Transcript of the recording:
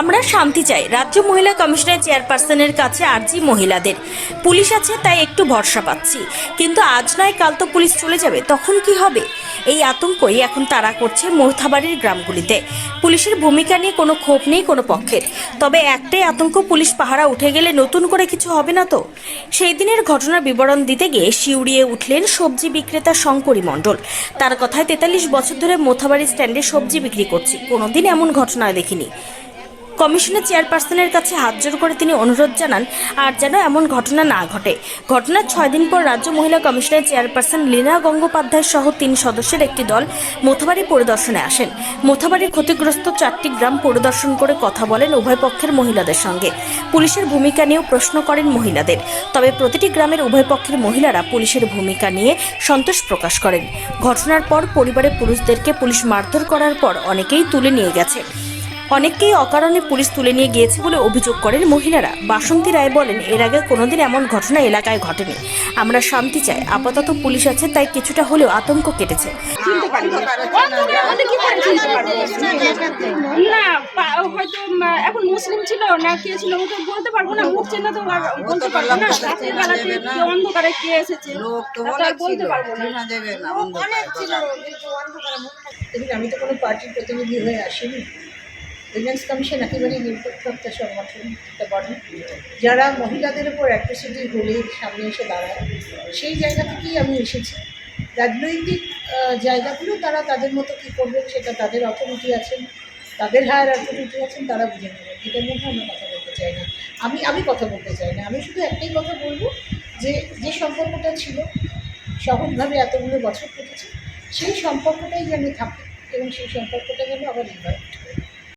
আমরা শান্তি চাই। রাজ্য মহিলা কমিশনের চেয়ারপারসনের কাছে আর্জি মহিলাদের। পুলিশ আছে, তাই একটু ভরসা পাচ্ছি। কিন্তু আজ নয়, কাল তো পুলিশ চলে যাবে, তখন কি হবে? এই আতঙ্কই এখন তারা করছে মোথাবাড়ির গ্রামগুলিতে। পুলিশের ভূমিকা নিয়ে কোনো ক্ষোভ নেই কোনো পক্ষের। তবে একটাই আতঙ্ক, পুলিশ পাহারা উঠে গেলে নতুন করে কিছু হবে না তো? সেই দিনের ঘটনার বিবরণ দিতে গিয়ে শিউড়িয়ে উঠলেন সবজি বিক্রেতা শঙ্করী মণ্ডল। তার কথায় তেতাল্লিশ বছর ধরে মোথাবাড়ি স্ট্যান্ডে সবজি বিক্রি করছি, কোনোদিন এমন ঘটনা দেখিনি। কমিশনের চেয়ারপারসনের কাছে হাত জোর করে তিনি অনুরোধ জানান, আর যেন এমন ঘটনা না ঘটে। ঘটনার ছয় দিন পর রাজ্য মহিলা কমিশনের চেয়ারপারসন লীনা গঙ্গোপাধ্যায় সহ তিন সদস্যের একটি দল মোথাবাড়ি পরিদর্শনে আসেন। মোথাবাড়ির ক্ষতিগ্রস্ত চারটি গ্রাম পরিদর্শন করে কথা বলেন উভয় পক্ষের মহিলাদের সঙ্গে। পুলিশের ভূমিকা নিয়েও প্রশ্ন করেন মহিলাদের। তবে প্রতিটি গ্রামের উভয় পক্ষের মহিলারা পুলিশের ভূমিকা নিয়ে সন্তোষ প্রকাশ করেন। ঘটনার পর পরিবারের পুরুষদেরকে পুলিশ মারধর করার পর অনেকেই তুলে নিয়ে গেছে। অনেককেই অকারণে পুলিশ তুলে নিয়ে গিয়েছে বলে অভিযোগ করেন মহিলারা। বাসন্তী রায় বলেন এর আগে কোনোদিন এমন ঘটনা এলাকায় ঘটেনি। আমরা শান্তি চাই। আপাতত পুলিশ আছে তাই কিছুটা হলেও আতঙ্ক কেটেছে। চিনতে পারি আমাদের কি করে চিনতে পারব না হয়তো এখন মুসলিম ছিল না কে ছিল? ও বলতে পারব না মুখ চেনা তো বলতে পারব না। রাতের কে অন্ধকারে কে এসেছে লোক তো তা তো আর অনেক বলতে পারব না। চেনা যাবে না অন্ধকার দেখুন আমি তো কোনো পার্টির প্রতিনিধি হয়ে আসিনি। উইমেন্স কমিশন একেবারেই একটা সংগঠন একটা বডি যারা মহিলাদের উপর অ্যাট্রোসিটি হলে সামনে এসে দাঁড়ায়, সেই জায়গা থেকেই আমি এসেছি। রাজনৈতিক জায়গাগুলো তারা তাদের মতো কী করবেন সেটা তাদের অথরিটি আছেন, তাদের হায়ার অথরিটি আছেন, তারা বুঝে নেবেন এটার মধ্যে আমরা কথা বলতে চাই না। আমি আমি কথা বলতে চাই না। আমি শুধু একটাই কথা বলব যে যে সম্পর্কটা ছিল, সহজভাবে এতগুলো বছর কেটেছে, সেই সম্পর্কটাই যেন থাকে এবং সেই সম্পর্কটা যেন আবার রিভাইভ